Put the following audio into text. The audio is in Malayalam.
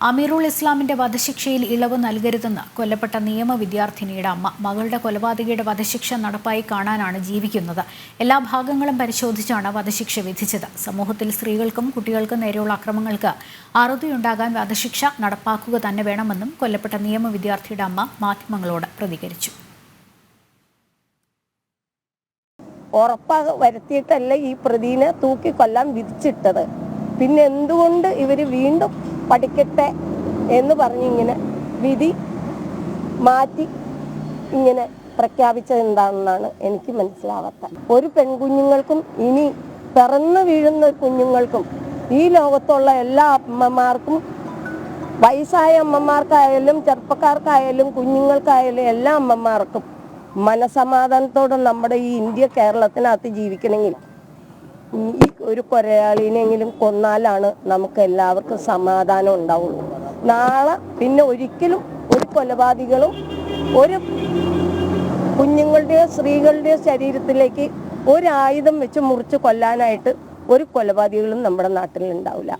അമീറുൽ ഇസ്ലാമിന്റെ വധശിക്ഷയിൽ ഇളവ് നൽകരുതെന്ന് കൊല്ലപ്പെട്ട നിയമ വിദ്യാർത്ഥിനിയുടെ അമ്മ മകളുടെ കൊലപാതകയുടെ വധശിക്ഷ നടപ്പായി കാണാനാണ് ജീവിക്കുന്നത്. എല്ലാ ഭാഗങ്ങളും പരിശോധിച്ചാണ് വധശിക്ഷ വിധിച്ചത്. സമൂഹത്തിൽ സ്ത്രീകൾക്കും കുട്ടികൾക്കും നേരെയുള്ള അക്രമങ്ങൾക്ക് അറുതിയുണ്ടാകാൻ വധശിക്ഷ നടപ്പാക്കുക തന്നെ വേണമെന്നും കൊല്ലപ്പെട്ട നിയമ വിദ്യാർത്ഥിയുടെ അമ്മ മാധ്യമങ്ങളോട് പ്രതികരിച്ചു. ഉറപ്പാ ഈ പ്രതിനെ തൂക്കി കൊല്ലാൻ വിധിച്ചിട്ടത്. പിന്നെ എന്തുകൊണ്ട് ഇവർ വീണ്ടും പഠിക്കട്ടെ എന്ന് പറഞ്ഞിങ്ങനെ വിധി മാറ്റി ഇങ്ങനെ പ്രഖ്യാപിച്ചത് എന്താണെന്നാണ് എനിക്ക് മനസ്സിലാവാത്ത ഒരു പെൺകുഞ്ഞുങ്ങൾക്കും ഇനി പിറന്നു വീഴുന്ന കുഞ്ഞുങ്ങൾക്കും ഈ ലോകത്തുള്ള എല്ലാ അമ്മമാർക്കും വയസ്സായ അമ്മമാർക്കായാലും ചെറുപ്പക്കാർക്കായാലും കുഞ്ഞുങ്ങൾക്കായാലും എല്ലാ അമ്മമാർക്കും മനസമാധാനത്തോടെ നമ്മുടെ ഈ ഇന്ത്യ കേരളത്തിനകത്ത് ജീവിക്കണമെങ്കിൽ ഈ ഒരു കൊരയാളിനെങ്കിലും കൊന്നാലാണ് നമുക്ക് എല്ലാവർക്കും സമാധാനം ഉണ്ടാവുള്ളൂ. നാളെ പിന്നെ ഒരിക്കലും ഒരു കൊലപാതകളും ഒരു കുഞ്ഞുങ്ങളുടെയോ സ്ത്രീകളുടെയോ ശരീരത്തിലേക്ക് ഒരായുധം വെച്ച് മുറിച്ച് കൊല്ലാനായിട്ട് ഒരു കൊലപാതകളും നമ്മുടെ നാട്ടിൽ ഉണ്ടാവില്ല